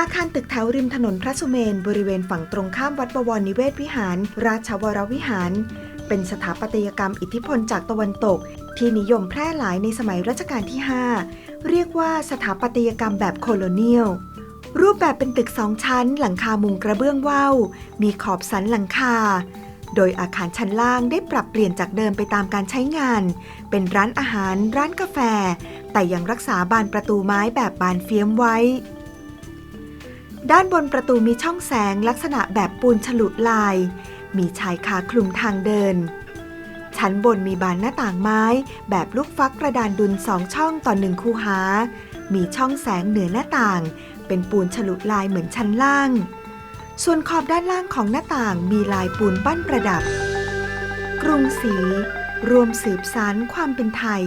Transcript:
อารตึกแถวริมถนนพระสุเมน บริเวณฝั่งตรงข้ามวัดบวรนิเวศวิหาร ราชวรวิหาร เป็นสถาปัตยกรรมอิทธิพลจากตะวันตก ที่นิยมแพร่หลายในสมัยรัชกาลที่ 5 เรียกว่าสถาปัตยกรรมแบบโคโลเนียลรูปแบบเป็นตึกสองชั้น หลังคามุงกระเบื้องว่าวมีขอบสันหลังคา โดยอาคารชั้นล่างได้ปรับเปลี่ยนจากเดิมไปตามการใช้งาน เป็นร้านอาหาร ร้านกาแฟ แต่ยังรักษาบานประตูไม้แบบบานเฟี้ยมไว้ ด้านบนประตูมีช่องแสงลักษณะแบบปูนฉลุลาย มีชายคาคลุมทางเดิน ชั้นบนมีบานหน้าต่างไม้ แบบลูกฟักกระดานดุลสองช่องต่อหนึ่งคูหา มีช่องแสงเหนือหน้าต่าง เป็นปูนฉลุลายเหมือนชั้นล่าง ส่วนขอบด้านล่างของหน้าต่างมีลายปูนปั้นประดับ กรุงศรีรวมสืบสานความเป็นไทย